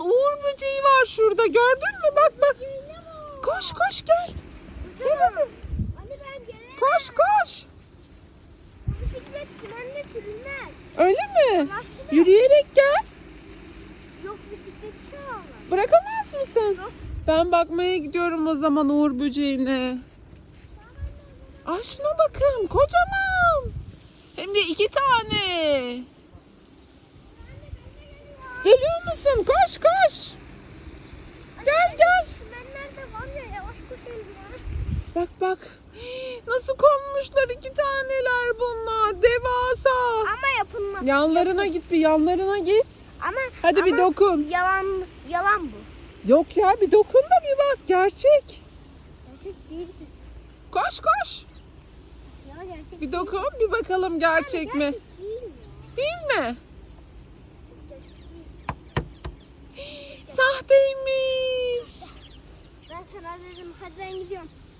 uğur böceği var şurada. Gördün mü? Bak bak. Koş koş gel. Gel hadi. Koş koş. Öyle mi? Yürüyerek gel. Yok. Bırakamaz mısın? Ben bakmaya gidiyorum o zaman uğur böceğine. Ay şuna bakın kocaman. Hem de iki tane. Geliyor musun? Koş koş. Gel gel. Çimenlerde var ya yavaş koşayım ya. Bak bak. Nasıl konmuşlar iki taneler bunlar. Devasa. Ama yapılmaz. Yanlarına git bir yanlarına git. Ama Hadi bir ama dokun. Yalan yalan bu. Yok ya bir dokun da bir bak gerçek. Gerçek değil. Koş koş. Ya gerçek Bir dokun bir bakalım gerçek mi? gerçek değil ya. Değil mi? Gerçek değil. Sahteymiş. Ben sana dedim hadi ben gidiyorum.